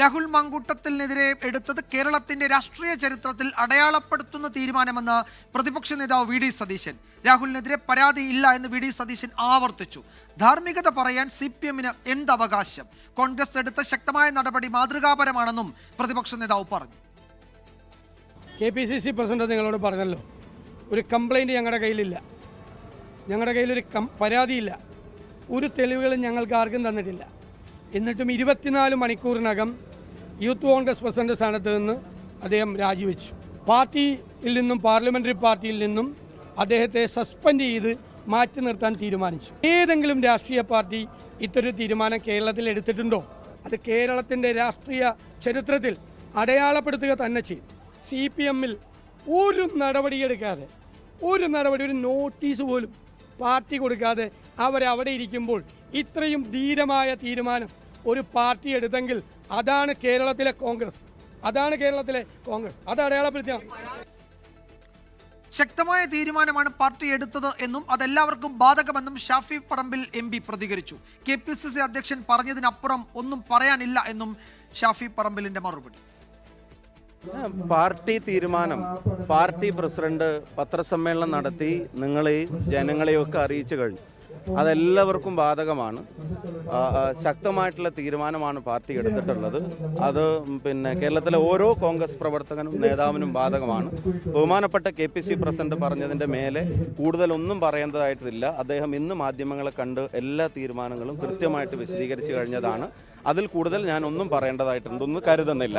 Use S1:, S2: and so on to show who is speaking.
S1: രാഹുൽ മാങ്കൂട്ടത്തിനെതിരെ എടുത്തത് കേരളത്തിന്റെ രാഷ്ട്രീയ ചരിത്രത്തിൽ അടയാളപ്പെടുത്തുന്ന തീരുമാനമെന്ന് പ്രതിപക്ഷ നേതാവ് വി ഡി സതീശൻ. രാഹുലിനെതിരെ പരാതി ഇല്ല എന്ന് വി ഡി സതീശൻ ആവർത്തിച്ചു. ധാർമ്മികത പറയാൻ സി പി എമ്മിന് എന്തവകാശം? കോൺഗ്രസ് എടുത്ത ശക്തമായ നടപടി മാതൃകാപരമാണെന്നും പ്രതിപക്ഷ നേതാവ് പറഞ്ഞു.
S2: K P C C president നിങ്ങളോട് പറഞ്ഞല്ലോ ഒരു കംപ്ലൈന്റ് ഞങ്ങളുടെ കയ്യിലില്ല. ഞങ്ങളുടെ കയ്യിലൊരു കം പരാതിയില്ല. ഒരു തെളിവുകളും ഞങ്ങൾക്ക് ആർക്കും തന്നിട്ടില്ല. എന്നിട്ടും ഇരുപത്തിനാല് മണിക്കൂറിനകം യൂത്ത് കോൺഗ്രസ് പ്രസിഡന്റ് സ്ഥാനത്ത് നിന്ന് അദ്ദേഹം രാജിവെച്ചു. പാർട്ടിയിൽ നിന്നും പാർലമെന്ററി പാർട്ടിയിൽ നിന്നും അദ്ദേഹത്തെ സസ്പെൻഡ് ചെയ്ത് മാറ്റി നിർത്താൻ തീരുമാനിച്ചു. ഏതെങ്കിലും രാഷ്ട്രീയ പാർട്ടി ഇത്തരം തീരുമാനം കേരളത്തിൽ എടുത്തിട്ടുണ്ടോ? അത് കേരളത്തിന്റെ രാഷ്ട്രീയ ചരിത്രത്തിൽ അടയാളപ്പെടുത്തുക തന്നെ ചെയ്യും. സി പി എമ്മിൽ ഒരു നടപടിയെടുക്കാതെ ഒരു നടപടി ഒരു നോട്ടീസ് പോലും പാർട്ടി കൊടുക്കാതെ അവരവിടെ ഇരിക്കുമ്പോൾ ഇത്രയും ധീരമായ തീരുമാനം ഒരു പാർട്ടി എടുത്തെങ്കിൽ അതാണ് കേരളത്തിലെ കോൺഗ്രസ്. അതാണ് കേരളത്തിലെ കോൺഗ്രസ്. അത് അടയാളപ്പെടുത്തിയാണ്
S1: ശക്തമായ തീരുമാനമാണ് പാർട്ടി എടുത്തത് എന്നും അതെല്ലാവർക്കും ബാധകമെന്നും ഷാഫി പറമ്പിൽ എം പി പ്രതികരിച്ചു. കെ പി സി സി അധ്യക്ഷൻ പറഞ്ഞതിനപ്പുറം ഒന്നും പറയാനില്ല എന്നും ഷാഫി പറമ്പിലിന്റെ മറുപടി.
S3: പാർട്ടി തീരുമാനം. പാർട്ടി പ്രസിഡന്റ് പത്രസമ്മേളനം നടത്തി നിങ്ങളെ ജനങ്ങളെയൊക്കെ അറിയിച്ചു കഴിഞ്ഞു. അതെല്ലാവർക്കും ബാധകമാണ്. ശക്തമായിട്ടുള്ള തീരുമാനമാണ് പാർട്ടി എടുത്തിട്ടുള്ളത്. അത് പിന്നെ കേരളത്തിലെ ഓരോ കോൺഗ്രസ് പ്രവർത്തകനും നേതാവിനും ബാധകമാണ്. ബഹുമാനപ്പെട്ട കെ പി സി പ്രസിഡന്റ് പറഞ്ഞതിന്റെ മേലെ കൂടുതലൊന്നും പറയേണ്ടതായിട്ടില്ല. അദ്ദേഹം ഇന്ന് മാധ്യമങ്ങളെ കണ്ട് എല്ലാ തീരുമാനങ്ങളും കൃത്യമായിട്ട് വിശദീകരിച്ചു കഴിഞ്ഞതാണ്. അതിൽ കൂടുതൽ ഞാൻ ഒന്നും പറയേണ്ടതായിട്ടുണ്ടെന്ന് കരുതുന്നില്ല.